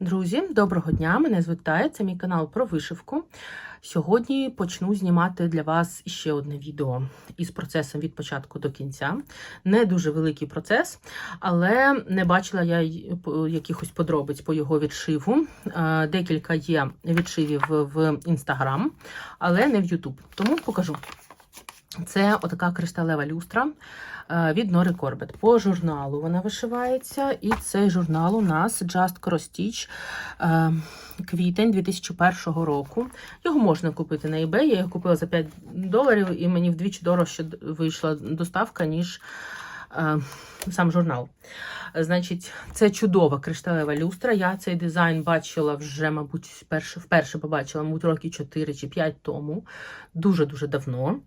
Друзі, доброго дня! Мене звуть Тая, це мій канал про вишивку. Сьогодні почну знімати для вас ще одне відео із процесом від початку до кінця. Не дуже великий процес, але не бачила я якихось подробиць по його відшиву. Е, Декілька є відшивів в інстаграм, але не в Ютуб. Тому покажу. Це отака кришталева люстра від Нори Корбет. По журналу вона вишивається, і цей журнал у нас Just Cross Stitch е, квітень 2001 року. Його можна купити на eBay. Я його купила за 5 доларів, і мені вдвічі дорожче вийшла доставка, ніж е, сам журнал. Значить, це чудова кришталева люстра. Я цей дизайн бачила вже, мабуть, вперше, вперше побачила, мабуть, роки 4 чи 5 тому. Дуже-дуже давно.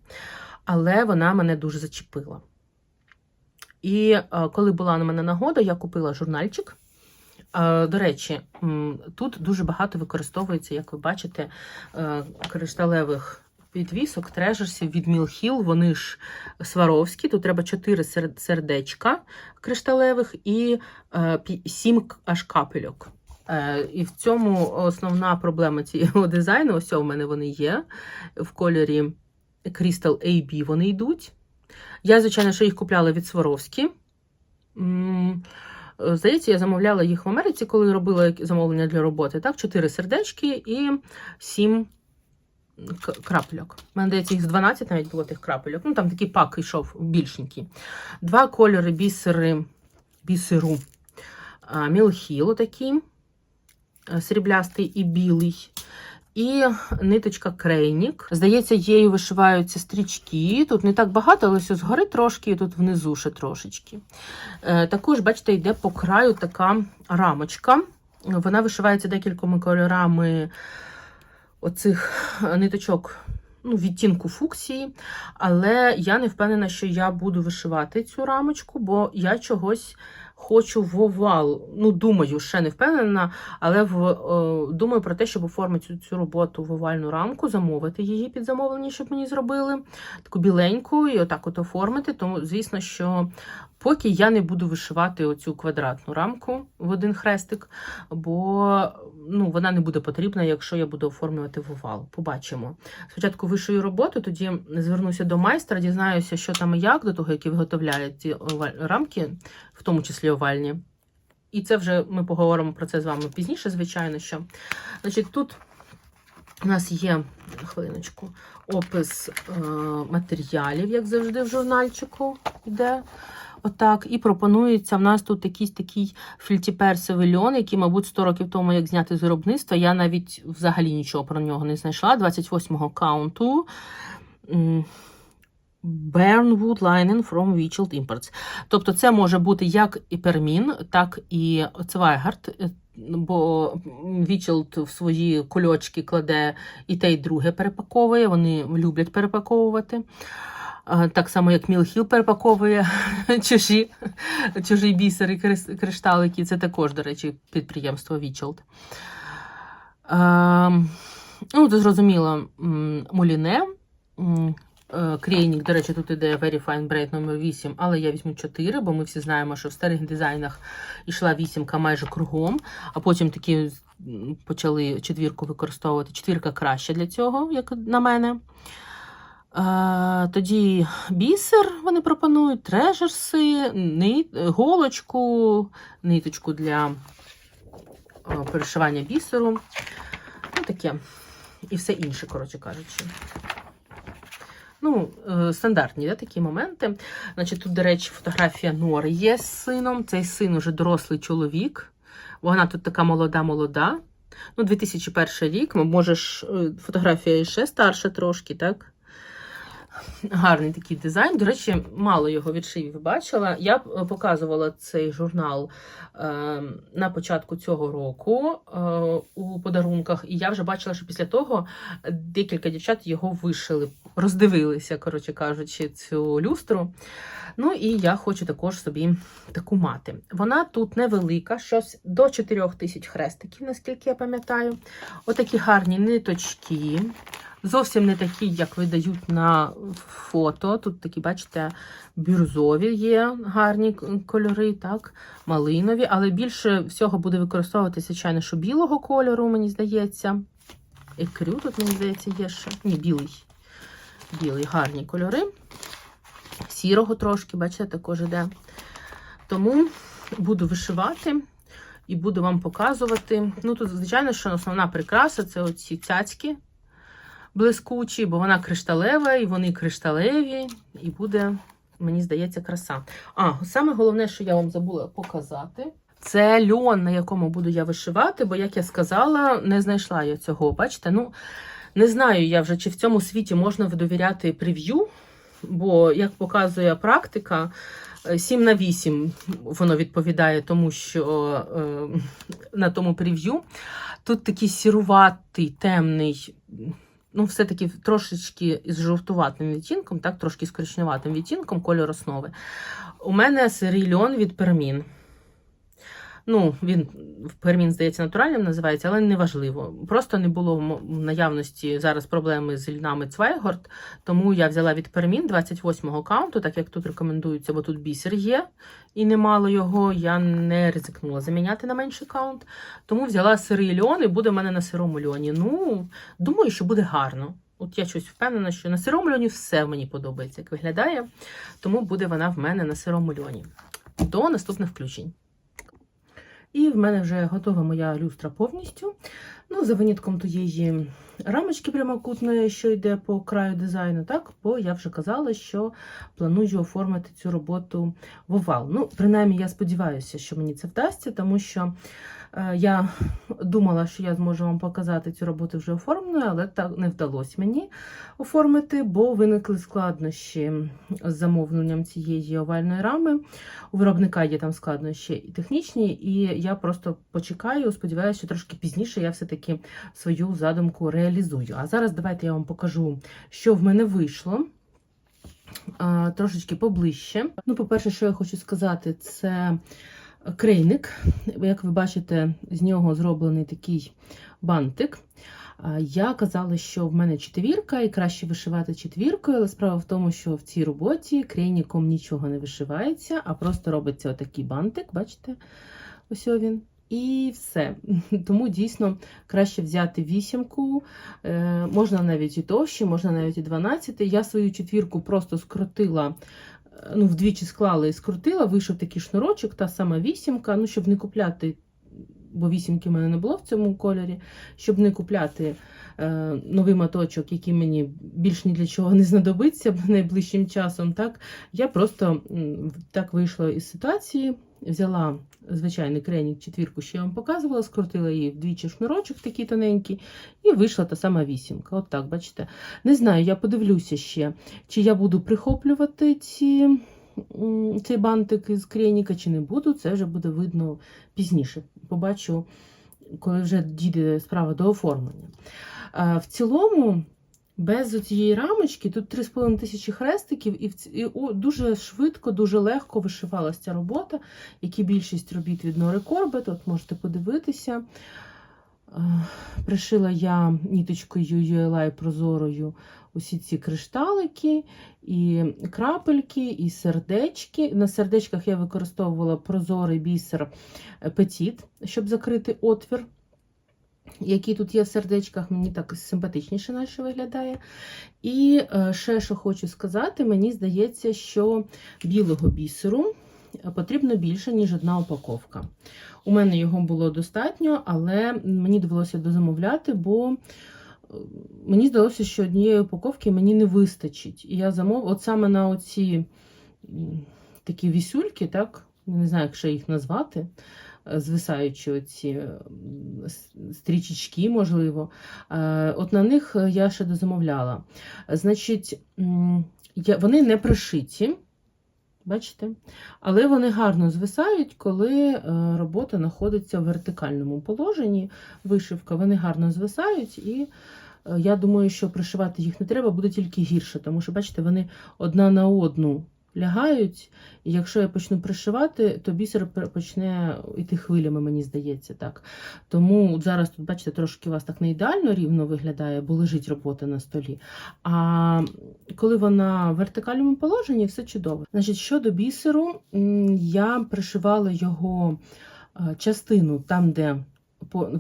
Але вона мене дуже зачепила. І е, коли була на мене нагода, я купила журнальчик. Е, До речі, тут дуже багато використовується, як ви бачите, е, кришталевих підвісок, трежерсів від Hill. Вони ж сваровські. Тут треба 4 сердечка кришталевих і 7 аж капельок. І в цьому основна проблема цього дизайну. Ось у мене вони є в кольорі Crystal AB вони йдуть. Я, звичайно, що їх купляла від Сваровські. Е, Здається, я замовляла їх в Америці, коли робила замовлення для роботи. Так, 4 сердечки і 7 крапельок. У мене здається, їх з 12 навіть було тих крапельок. Ну, там такий пак йшов більшенький. Два кольори бісери, бісеру Мілхіл, отакий, е, сріблястий і білий. І ниточка крейнік. Здається, її вишиваються стрічки. Тут не так багато, але ось згори трошки, і тут внизу ще трошечки. Е, також, бачите, йде по краю така рамочка. Вона вишивається декількома кольорами оцих ниточок. Ну, відтінку фуксії, але я не впевнена, що я буду вишивати цю рамочку, бо я чогось хочу в овал. Ну, думаю, ще не впевнена, але в, е, думаю про те, щоб оформити цю, цю роботу в овальну рамку, замовити її під замовлення, щоб мені зробили таку біленьку і отак от оформити. Тому, звісно, що поки я не буду вишивати оцю квадратну рамку в один хрестик, бо ну, вона не буде потрібна, якщо я буду оформлювати в овал. Побачимо. Спочатку вишию роботу, тоді звернуся до майстра, дізнаюся, що там і як до того, який виготовляє ці рамки, в тому числі овальні. І це вже ми поговоримо про це з вами пізніше, звичайно. що. Значить, тут у нас є хвилиночку, опис е, матеріалів, як завжди, в журнальчику йде. Отак, і пропонується в нас тут якийсь такий фільтіперсовий льон, який, мабуть, 100 років тому, як зняти з виробництва, я навіть взагалі нічого про нього не знайшла. 28-го каунту. М, Burnwood Linen from Wichild Imports. Тобто це може бути як і пермін, так і цвайгард, е, бо Вічелд в свої кульочки кладе і те, і друге перепаковує. Вони люблять перепаковувати. Так само, як Мілхіл перепаковує чужі, чужі бісери, кришталики. Це також, до речі, підприємство Вічелд. Ну, зрозуміло, м, Муліне. м, е, Крейнік, до речі, тут іде Very Fine Braid номер 8, але я візьму 4, бо ми всі знаємо, що в старих дизайнах йшла вісімка майже кругом, а потім такі почали четвірку використовувати. Четвірка краще для цього, як на мене. Е, Тоді бісер вони пропонують, трежерси, голочку, ниточку для е, перешивання бісеру. Ну, таке. І все інше, коротше кажучи. Ну, е, стандартні да, такі моменти. Значить, тут, до речі, фотографія Нори є з сином. Цей син уже дорослий чоловік. Вона тут така молода-молода. Ну, 2001 рік. Можеш, е, фотографія ще старша трошки, так? Гарний такий дизайн. До речі, мало його відшивів бачила. Я е, показувала цей журнал е, на початку цього року е, у подарунках, і я вже бачила, що після того декілька дівчат його вишили, роздивилися, коротше кажучи, цю люстру. Ну і я хочу також собі таку мати. Вона тут невелика, щось до 4 тисяч хрестиків, наскільки я пам'ятаю. Отакі гарні ниточки. Зовсім не такі, як видають на фото. Тут такі, бачите, бюрзові є гарні кольори, так, малинові, але більше всього буде використовуватися, звичайно, що білого кольору, мені здається. Екрю тут, мені здається, є ще. Ні, білий. Білий, гарні кольори. Сірого трошки, бачите, також іде. Тому буду вишивати і буду вам показувати. Ну, тут, звичайно, що основна прикраса це оці цяцьки блискучі, бо вона кришталева, і вони кришталеві, і буде, мені здається, краса. А, саме головне, що я вам забула показати. Це льон, на якому буду я вишивати, бо, як я сказала, не знайшла я цього. Бачите, ну не знаю я вже, чи в цьому світі можна довіряти прев'ю, бо, як показує практика, е, 7 на 8 воно відповідає тому, що е, на тому прев'ю. Тут такий сіруватий, темний, ну, все-таки трошечки із жовтуватим відтінком, так, трошки з коричневатим відтінком, кольор основи. У мене серій льон від пермін. Ну, він пермін, здається, натуральним називається, але не важливо. Просто не було в наявності зараз проблеми з льнами Цвайгорд, тому я взяла від пермін 28-го каунту, так як тут рекомендується, бо тут бісер є і немало його. Я не ризикнула заміняти на менший каунт. Тому взяла сирий льон і буде в мене на сирому льоні. Ну, думаю, що буде гарно. От я щось впевнена, що на сирому льоні все мені подобається, як виглядає. Тому буде вона в мене на сирому льоні. До наступних включень. І в мене вже готова моя люстра повністю. Ну, за винятком тієї рамочки прямокутної, що йде по краю дизайну, так, бо я вже казала, що планую оформити цю роботу в овал. Ну, принаймні, я сподіваюся, що мені це вдасться, тому що е, я думала, що я зможу вам показати цю роботу вже оформленою, але так не вдалося мені оформити, бо виникли складнощі з замовленням цієї овальної рами. У виробника є там складнощі і технічні, і я просто почекаю, сподіваюся, що трошки пізніше я все-таки свою задумку реалізую. А зараз давайте я вам покажу, що в мене вийшло. Трошечки поближче. Ну, по-перше, що я хочу сказати, це крейник. Як ви бачите, з нього зроблений такий бантик. Я казала, що в мене четвірка і краще вишивати четвіркою, але справа в тому, що в цій роботі крейніком нічого не вишивається, а просто робиться отакий бантик, бачите? Ось він. І все. Тому дійсно краще взяти вісімку, е, можна навіть і товщі, можна навіть і 12. Я свою четвірку просто скрутила, е, ну, вдвічі склала і скрутила, вийшов такий шнурочок, та сама вісімка, ну, щоб не купляти, бо вісімки в мене не було в цьому кольорі, щоб не купляти е, новий моточок, який мені більш ні для чого не знадобиться найближчим часом. Так, я просто так вийшла із ситуації. Взяла звичайний кренік четвірку, що я вам показувала, скрутила її вдвічі шнурочок такий тоненький, і вийшла та сама вісімка. От так, бачите. Не знаю, я подивлюся ще, чи я буду прихоплювати ці, цей бантик із креніка, чи не буду. Це вже буде видно пізніше. Побачу, коли вже дійде справа до оформлення. В цілому. Без цієї рамочки тут 3,5 тисячі хрестиків, і, дуже швидко, дуже легко вишивалася робота, як більшість робіт від Нори Корбет. От можете подивитися. Е, Пришила я ніточкою ULI прозорою усі ці кришталики, і крапельки, і сердечки. На сердечках я використовувала прозорий бісер Petit, щоб закрити отвір який тут є в сердечках, мені так симпатичніше наче виглядає. І е, ще, що хочу сказати, мені здається, що білого бісеру потрібно більше, ніж одна упаковка. У мене його було достатньо, але мені довелося дозамовляти, бо е, мені здалося, що однієї упаковки мені не вистачить. І я замов, от саме на оці такі вісюльки, так, не знаю, як ще їх назвати звисаючі оці стрічечки, можливо. Е, От на них я ще дозамовляла. Значить, вони не пришиті, бачите? Але вони гарно звисають, коли е, робота знаходиться в вертикальному положенні. Вишивка, вони гарно звисають і. е, Я думаю, що пришивати їх не треба, буде тільки гірше, тому що, бачите, вони одна на одну лягають. І якщо я почну пришивати, то бісер почне йти хвилями, мені здається, так. Тому зараз тут, бачите, трошки у вас так не ідеально рівно виглядає, бо лежить робота на столі. А коли вона в вертикальному положенні, все чудово. Значить, щодо бісеру, я пришивала його е, частину там, де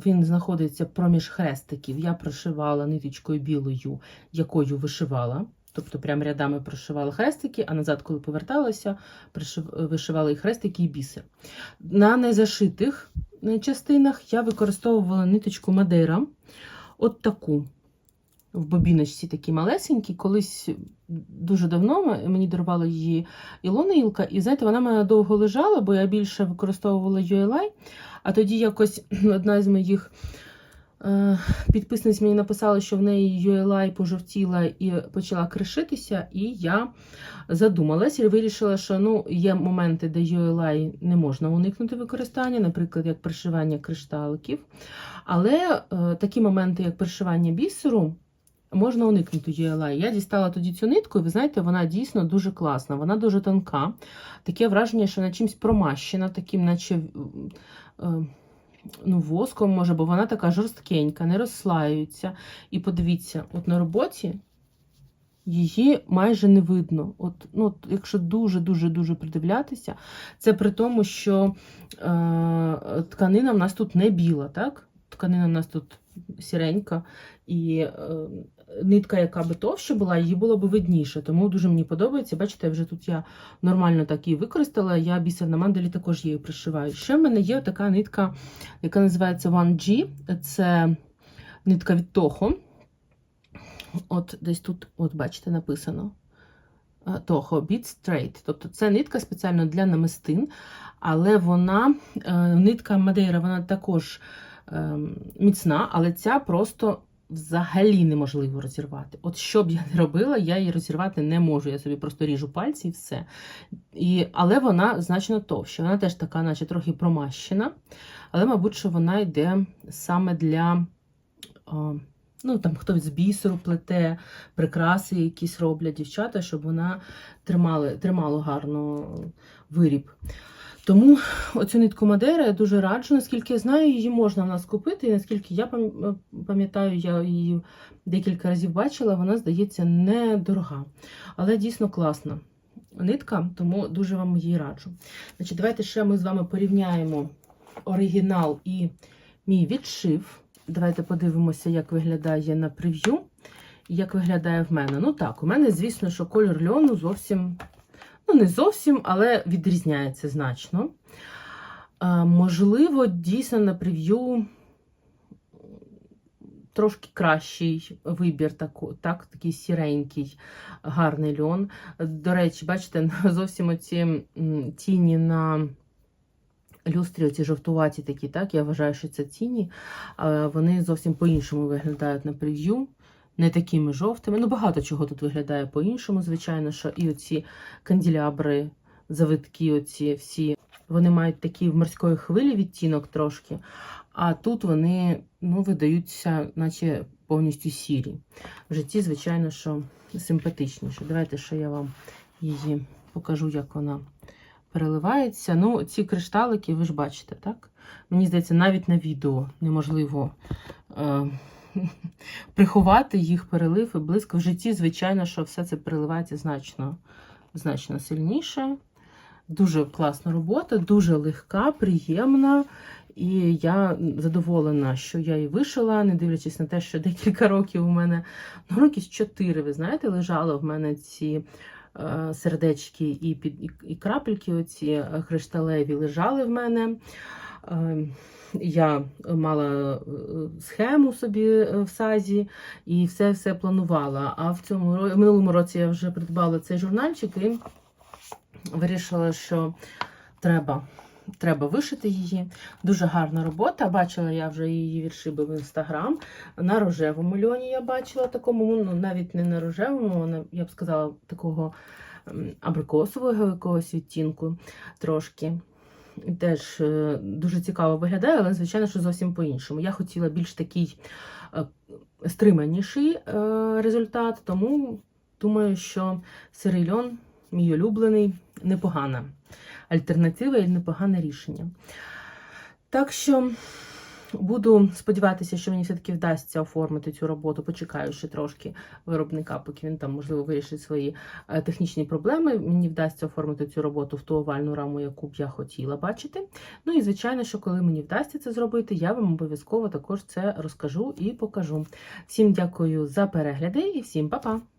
він знаходиться проміж хрестиків. Я прошивала ниточкою білою, якою вишивала. Тобто прям рядами прошивала хрестики, а назад, коли поверталася, пришив- вишивала і хрестики, і бісер. На незашитих е, частинах я використовувала ниточку Мадейра, от таку. В бобіночці такі малесенькі. Колись дуже давно мені дарувала її Ілона Ілка, і знаєте, вона мене довго лежала, бо я більше використовувала ULI, а тоді якось одна з моїх е, підписниць мені написала, що в неї ULI пожовтіла і почала кришитися, і я задумалась і вирішила, що ну, є моменти, де ULI не можна уникнути використання, наприклад, як пришивання кришталиків. Але е, такі моменти, як пришивання бісеру, можна уникнути ULI. Я дістала тоді цю нитку, і ви знаєте, вона дійсно дуже класна, вона дуже тонка. Таке враження, що вона чимось промащена, таким, наче. е, Ну, воском може, бо вона така жорсткенька, не розслаюється. І подивіться, от на роботі її майже не видно. От, ну, от, якщо дуже-дуже-дуже придивлятися, це при тому, що е, тканина в нас тут не біла, так? Тканина в нас тут сіренька, і е, нитка, яка би товща була, її було б видніше. Тому дуже мені подобається. Бачите, вже тут я нормально так її використала. Я бісер на манделі також її пришиваю. Ще в мене є така нитка, яка називається 1G. Це нитка від Toho. От десь тут, от бачите, написано. Toho Beat Straight. Тобто це нитка спеціально для намистин, але вона, е, нитка Мадейра, вона також е, міцна, але ця просто взагалі неможливо розірвати. От що б я не робила, я її розірвати не можу. Я собі просто ріжу пальці і все. І, але вона значно товща. Вона теж така, наче трохи промащена, але, мабуть, що вона йде саме для. Ну, там хтось з бісеру плете, прикраси якісь роблять дівчата, щоб вона тримала, тримала гарно виріб. Тому оцю нитку Мадейра я дуже раджу. Наскільки я знаю, її можна в нас купити. І наскільки я пам'ятаю, я її декілька разів бачила, вона, здається, недорога. Але дійсно класна нитка, тому дуже вам її раджу. Значить, давайте ще ми з вами порівняємо оригінал і мій відшив. Давайте подивимося, як виглядає на прев'ю і як виглядає в мене. Ну так, у мене, звісно, що кольор льону зовсім, ну не зовсім, але відрізняється значно. Можливо, дійсно на прев'ю трошки кращий вибір, таку, так, такий сіренький, гарний льон. До речі, бачите, зовсім оці тіні на люстрі, оці жовтуваті такі, так, я вважаю, що це тіні, вони зовсім по-іншому виглядають на прев'ю. Не такими жовтими. Ну, багато чого тут виглядає по-іншому, звичайно, що і оці канделябри, завитки, оці всі, вони мають такий в морської хвилі відтінок трошки, а тут вони ну, видаються, наче повністю сірі. В житті, звичайно, що симпатичніше. Давайте ще я вам її покажу, як вона переливається. Ну, ці кришталики, ви ж бачите, так? Мені здається, навіть на відео неможливо е, приховати їх перелив і блиск. В житті, звичайно, що все це переливається значно, значно сильніше. Дуже класна робота, дуже легка, приємна. І я задоволена, що я її вишила, не дивлячись на те, що декілька років у мене, ну, років 4, ви знаєте, лежало в мене ці е, сердечки і, під, і, і крапельки, оці е, кришталеві лежали в мене. Е, я мала е, схему собі е, в сазі і все все планувала. А в цьому в минулому році я вже придбала цей журнальчик і вирішила, що треба. Треба вишити її. Дуже гарна робота. Бачила я вже її вірші в інстаграм. На рожевому льоні я бачила такому, ну навіть не на рожевому, вона, я б сказала, такого абрикосового якогось відтінку трошки. Теж е, дуже цікаво виглядає, але, звичайно, що зовсім по-іншому. Я хотіла більш такий е, стриманіший е, результат, тому думаю, що сирий льон мій улюблений, непогана альтернатива і непогане рішення. Так що буду сподіватися, що мені все-таки вдасться оформити цю роботу. Почекаю ще трошки виробника, поки він там, можливо, вирішить свої е, технічні проблеми. Мені вдасться оформити цю роботу в ту овальну раму, яку б я хотіла бачити. Ну і звичайно, що коли мені вдасться це зробити, я вам обов'язково також це розкажу і покажу. Всім дякую за перегляди і всім па-па!